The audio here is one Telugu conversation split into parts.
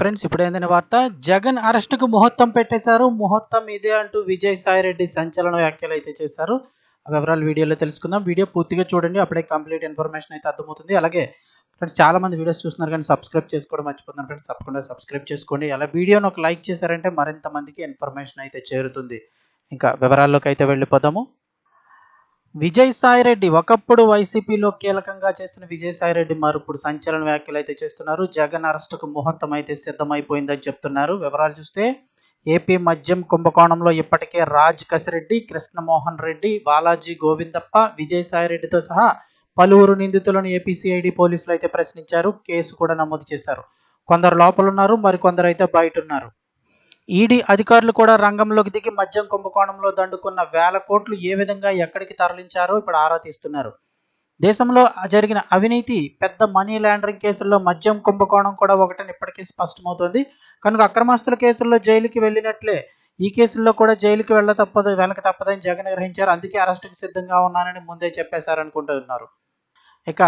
ఫ్రెండ్స్ ఇప్పుడు ఏందని వార్త? జగన్ అరెస్టుకు ముహూర్తం పెట్టేశారు. ముహూర్తం ఇదే అంటూ విజయ్ సాయి రెడ్డి సంచలన వ్యాఖ్యలు అయితే చేశారు. ఆ వివరాలు వీడియోలో తెలుసుకుందాం. వీడియో పూర్తిగా చూడండి. అప్పుడే కంప్లీట్ ఇన్ఫర్మేషన్ అయితే అర్థమవుతుంది. అలాగే ఫ్రెండ్స్ చాలా మంది వీడియోస్ చూస్తున్నారు కానీ సబ్స్క్రైబ్ చేసుకోవడం మర్చిపోతున్నారు ఫ్రెండ్స్. తప్పకుండా సబ్స్క్రైబ్ చేసుకోండి. అలా వీడియోని ఒక లైక్ చేశారంటే మరింత మందికి ఇన్ఫర్మేషన్ అయితే చేరుతుంది. ఇంకా వివరాల్లోకి అయితే వెళ్ళిపోదాము. విజయ్ సాయిరెడ్డి ఒకప్పుడు వైసీపీలో కీలకంగా చేసిన విజయ్ రెడ్డి మరి ఇప్పుడు సంచలన వ్యాఖ్యలు అయితే చేస్తున్నారు. జగన్ అరెస్టుకు ముహూర్తం అయితే సిద్ధమైపోయిందని చెప్తున్నారు. వివరాలు చూస్తే ఏపీ మద్యం కుంభకోణంలో ఇప్పటికే రాజ్ కసిరెడ్డి కృష్ణమోహన్ రెడ్డి బాలాజీ గోవిందప్ప విజయ్ సాయి రెడ్డితో సహా పలువురు నిందితులను ఏపీసీఐడి పోలీసులు అయితే ప్రశ్నించారు. కేసు కూడా నమోదు చేశారు. కొందరు లోపలున్నారు మరికొందరు అయితే బయట ఉన్నారు. ఈడీ అధికారులు కూడా రంగంలోకి దిగి మద్యం కుంభకోణంలో దండుకున్న వేల కోట్లు ఏ విధంగా ఎక్కడికి తరలించారో ఇప్పుడు ఆరా తీస్తున్నారు. దేశంలో జరిగిన అవినీతి పెద్ద మనీ లాండరింగ్ కేసుల్లో మద్యం కుంభకోణం కూడా ఒకటని ఇప్పటికీ స్పష్టమవుతోంది. కనుక అక్రమస్తుల కేసుల్లో జైలుకి వెళ్ళినట్లే ఈ కేసుల్లో కూడా జైలుకి వెళ్ళ తప్పదు వెనక తప్పదని జగన్ గ్రహించారు. అందుకే అరెస్టుకి సిద్ధంగా ఉన్నానని ముందే చెప్పేశారనుకుంటున్నారు. ఇక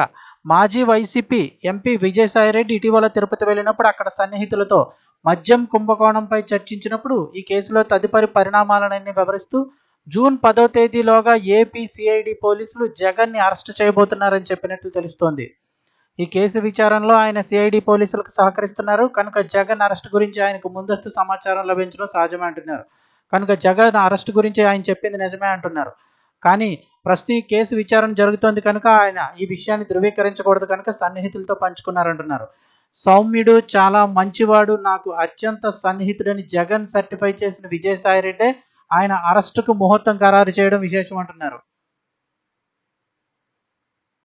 మాజీ వైసీపీ ఎంపీ విజయసాయిరెడ్డి ఇటీవల తిరుపతి వెళ్ళినప్పుడు అక్కడ సన్నిహితులతో మద్యం కుంభకోణంపై చర్చించినప్పుడు ఈ కేసులో తదుపరి పరిణామాలనన్నీ వివరిస్తూ జూన్ పదో తేదీలోగా ఏపీ సిఐడి పోలీసులు జగన్ని అరెస్ట్ చేయబోతున్నారని చెప్పినట్లు తెలుస్తోంది. ఈ కేసు విచారణలో ఆయన సిఐడి పోలీసులకు సహకరిస్తున్నారు. కనుక జగన్ అరెస్ట్ గురించి ఆయనకు ముందస్తు సమాచారం లభించడం సహజమే అంటున్నారు. కనుక జగన్ అరెస్ట్ గురించి ఆయన చెప్పింది నిజమే అంటున్నారు. కానీ ప్రస్తుతం ఈ కేసు విచారణ జరుగుతోంది కనుక ఆయన ఈ విషయాన్ని ధృవీకరించకూడదు కనుక సన్నిహితులతో పంచుకున్నారంటున్నారు. సౌమ్యుడు చాలా మంచివాడు నాకు అత్యంత సన్నిహితుడని జగన్ సర్టిఫై చేసిన విజయసాయిరెడ్డి ఆయన అరెస్టుకు ముహూర్తం ఖరారు చేయడం విశేషం అంటున్నారు.